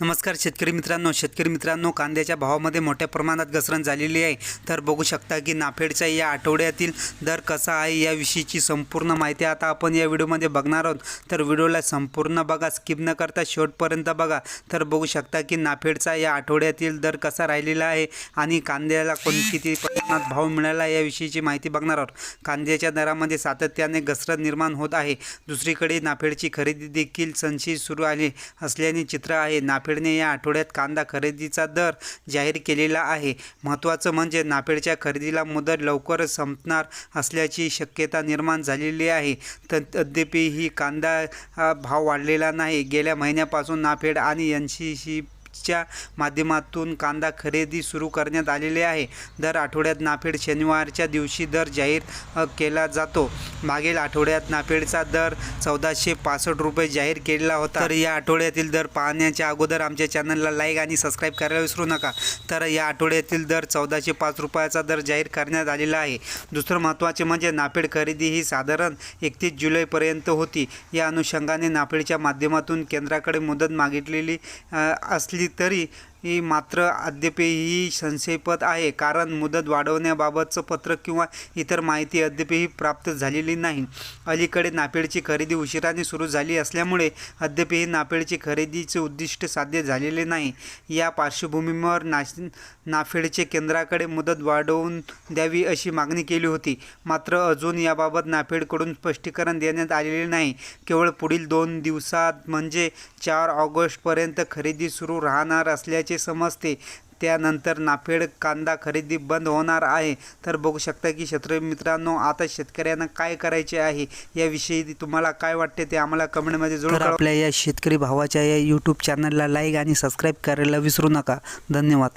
नमस्कार शेतकरी मित्रांनो शेतकरी मित्रांनो कांद्याच्या भावामध्ये मोठ्या प्रमाणात घसरण झालेली आहे. तर बघू शकता की नाफेडचा या आठवड्यातील दर कसा आहे याविषयीची संपूर्ण माहिती आता आपण या व्हिडिओमध्ये बघणार आहोत. तर व्हिडिओला संपूर्ण बघा स्किप न करता शेवटपर्यंत बघा. तर बघू शकता की नाफेडचा या आठवड्यातील दर कसा राहिलेला आहे आणि कांद्याला कोण किती प्रमाणात भाव मिळाला याविषयीची माहिती बघणार आहोत. कांद्याच्या दरामध्ये सातत्याने घसरण निर्माण होत आहे. दुसरीकडे नाफेडची खरेदी देखील संशय सुरू आली असल्याने चित्र आहे. नाफेडने या आठवड्यात कांदा खरेदीचा दर जाहीर केलेला आहे. महत्त्वाचं म्हणजे नाफेडच्या खरेदीला मुदत लवकरच संपणार असल्याची शक्यता निर्माण झालेली आहे. तर अद्यापही ही कांदा हा, भाव वाढलेला नाही. गेल्या महिन्यापासून नाफेड आणि एन सी सी च्या माध्यमातून कांदा खरेदी सुरू करण्यात आलेली आहे. दर आठवड्यात नाफेड शनिवारच्या दिवशी दर जाहीर केला जातो. मागील आठवड्यात नाफेडचा दर चौदाशे पासष्ट रुपये जाहीर केलेला होता. तर या आठवड्यातील दर पाहण्याच्या अगोदर आमच्या चॅनलला लाईक आणि सबस्क्राईब करायला विसरू नका. तर या आठवड्यातील दर चौदाशे पाच रुपयाचा दर जाहीर करण्यात आलेला आहे. दुसरं महत्त्वाचे म्हणजे नाफेड खरेदी ही साधारण एकतीस जुलैपर्यंत होती. या अनुषंगाने नाफेडच्या माध्यमातून केंद्राकडे मुदत मागितलेली असली असली तरी ही मात्र अद्यापही संशयपद आहे. कारण मुदत वाढवण्याबाबतचं पत्रक किंवा इतर माहिती अद्यापही प्राप्त झालेली नाही. अलीकडे नाफेडची खरेदी उशिराने सुरू झाली असल्यामुळे अद्यापही नाफेडची खरेदीचे उद्दिष्ट साध्य झालेले नाही. या पार्श्वभूमीवर नाश नाफेडचे केंद्राकडे मुदत वाढवून द्यावी अशी मागणी केली होती. मात्र अजून याबाबत नाफेडकडून स्पष्टीकरण देण्यात आलेले नाही. केवळ पुढील दोन दिवसात म्हणजे चार ऑगस्टपर्यंत खरेदी सुरू राहणार असल्याचे समजते. त्यानंतर नाफेड कांदा खरेदी बंद होणार आहे. तर बघू शकता की शेतकरी मित्रांनो आता शेतकऱ्यांना काय करायचे आहे? याविषयी तुम्हाला काय वाटते ते आम्हाला कमेंटमध्ये जरूर आपल्या या शेतकरी भावाच्या या यूट्यूब चॅनलला लाईक आणि सबस्क्राईब करायला विसरू नका. धन्यवाद.